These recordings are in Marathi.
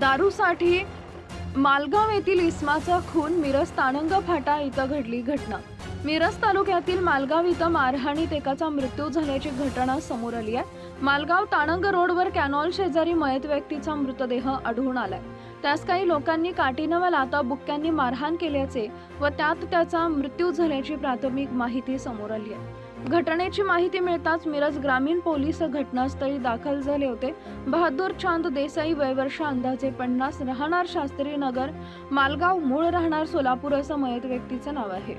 दारूसाठी मालगाव येथील इस्माचा खून मिरज ताणंग फाटा इथं घडली घटना. मिरज तालुक्यातील मालगाव इथं मारहाणीत एकाचा मृत्यू झाल्याची घटना समोर आली आहे. मालगाव ताणंग रोडवर कॅनॉल शेजारी मयत व्यक्तीचा मृतदेह आढळून आलाय. त्यास काही लोकांनी काठीनं व लाता बुक्क्यांनी मारहाण केल्याचे व त्यात त्याचा मृत्यू झाल्याची प्राथमिक माहिती समोर आली आहे. घटनेची माहिती मिळताच मिरज ग्रामीण पोलीस घटनास्थळी दाखल झाले होते. बहादूर चांद देसाई वयवर्ष अंदाजे पन्नास राहणार शास्त्री नगर मालगाव मूळ राहणार सोलापूर असं मयत व्यक्तीचं नाव आहे.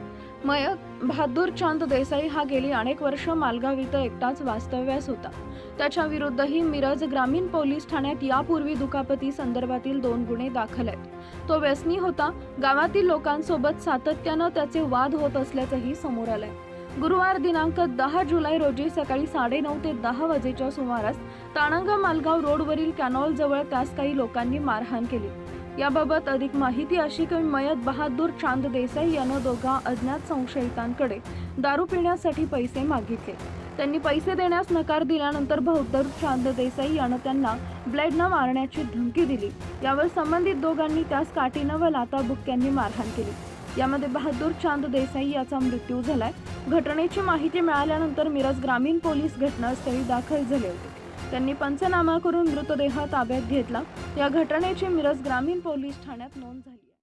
मयत बहादूर चांद देसाई हा गेली अनेक वर्ष मालगाव इथं एकटाच वास्तव्यास होता. त्याच्या विरुद्धही मिरज ग्रामीण पोलीस ठाण्यात यापूर्वी दुखापती संदर्भातील दोन गुन्हे दाखल आहेत. तो व्यसनी होता. गावातील लोकांसोबत सातत्यानं त्याचे वाद होत असल्याचंही समोर आलंय. गुरुवार दिनांक दहा जुलै रोजी सकाळी साडेनऊ ते दहा वाजेच्या सुमारास ताणंगा मालगाव रोडवरील कॅनॉल जवळ त्यास काही लोकांनी मारहाण केली. याबाबत अधिक माहिती अशी की मयत बहादूर चांद देसाई यानं दोघा अज्ञात संशयितांकडे दारू पिण्यासाठी पैसे मागितले. त्यांनी पैसे देण्यास नकार दिल्यानंतर बहादूर चांद देसाई यानं त्यांना ब्लेडनं मारण्याची धमकी दिली. यावर संबंधित दोघांनी त्यास काठीनं व लाताबुक्क्यांनी मारहाण केली. यामध्ये बहादूर चांद देसाई याचा मृत्यू झालाय. घटनेची माहिती मिळाल्यानंतर मिरज ग्रामीण पोलीस घटनास्थळी दाखल झाले होते. त्यांनी पंचनामा करून मृतदेह ताब्यात घेतला. या घटनेची मिरज ग्रामीण पोलीस ठाण्यात नोंद झाली.